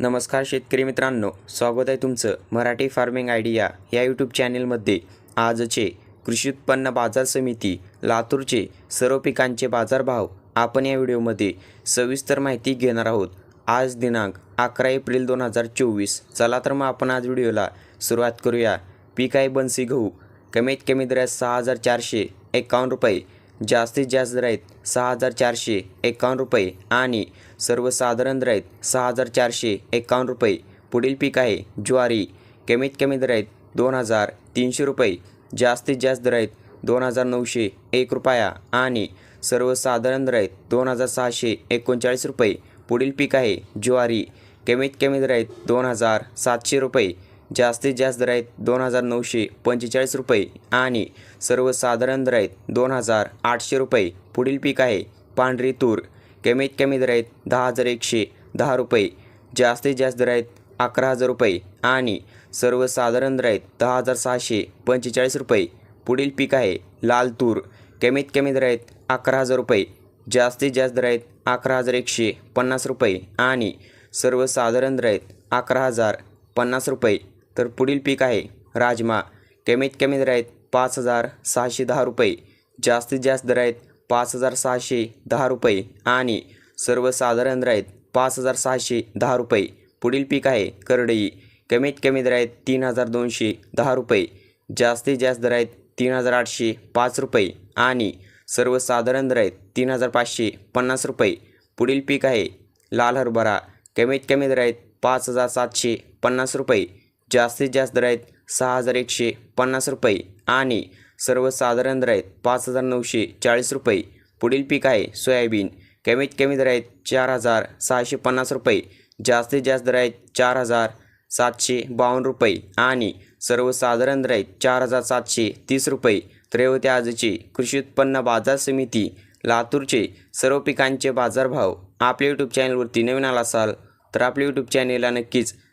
नमस्कार शेतकरी मित्रांनो स्वागत आहे तुमचं मराठी फार्मिंग आयडिया या यूट्यूब चॅनेलमध्ये आजचे कृषी उत्पन्न बाजार समिती लातूरचे सर्व पिकांचे बाजारभाव आपण या व्हिडिओमध्ये सविस्तर माहिती घेणार आहोत. आज दिनांक अकरा एप्रिल दोन हजार चोवीस. चला तर मग आपण आज व्हिडिओला सुरुवात करूया. पीक आहे बनसी गहू. कमीत कमी दरात सहा हजार चारशे एकावन्न रुपये. जास्तीत जास्त दर आहेत सहा हजार चारशे एकावन्न रुपये आणि सर्वसाधारण दर सहा हजार चारशे एकावन्न रुपये. पुढील पीक आहे ज्वारी. कमीत कमी दर दोन हजार तीनशे रुपये. जास्तीत जास्त दर आहेत दोन हजार नऊशे एक रुपया आणि सर्वसाधारण दर दोन हजार सहाशे एकोणचाळीस रुपये. पुढील पीक आहे ज्वारी. कमीत कमी दर दोन हजार सातशे रुपये. जास्तीत जास्त दर आहेत दोन हजार नऊशे पंचेचाळीस रुपये आणि सर्वसाधारण दर आहेत दोन हजार आठशे रुपये. पुढील पीक आहे पांढरी तूर. कमीत कमी दर आहेत दहा हजार एकशे दहा रुपये. जास्तीत जास्त दर आहेत अकरा हजार रुपये आणि सर्वसाधारण दर आहेत दहा हजार सहाशे पंचेचाळीस रुपये. पुढील पीक आहे लाल तूर. कमीत कमी दर आहेत अकरा हजार रुपये. जास्तीत जास्त दर आहेत अकरा हजार एकशे पन्नास रुपये आणि सर्वसाधारण दर आहेत अकरा हजार पन्नास रुपये. तर पुढील पीक आहे राजमा. कमीत कमी दर आहेत पाच हजार सहाशे दहा रुपये. जास्तीत जास्त दर आहेत पाच हजार सहाशे दहा रुपये. आणि सर्वसाधारण दर आहेत पाच हजार सहाशे दहा रुपये. पुढील पीक आहे करडई. कमीत कमी दर आहेत तीन हजार दोनशे दहा रुपये. जास्तीत जास्त दर आहेत तीन हजार आठशे पाच रुपये. आणि सर्वसाधारण दर आहेत तीन हजार पाचशे पन्नास रुपये. पुढील पीक आहे लाल हरभरा. कमीत कमी दर आहेत पाच हजार सातशे पन्नास रुपये. जास्तीत जास्त दर आहेत सहा हजार एकशे पन्नास रुपये आणि सर्वसाधारण दर आहेत पाच हजार नऊशे चाळीस रुपये. पुढील पीक आहे सोयाबीन. कमीत कमी दर आहेत चार हजार सहाशे पन्नास रुपये. जास्तीत जास्त दर आहेत चार हजार सातशे बावन्न रुपये आणि सर्वसाधारण दर आहेत चार हजार सातशे तीस रुपये. तर होते आजचे कृषी उत्पन्न बाजार समिती लातूरचे सर्व पिकांचे बाजारभाव आपल्या यूट्यूब चॅनलवरती नवीन आला असाल तर आपल्या यूट्यूब चॅनेलला नक्कीच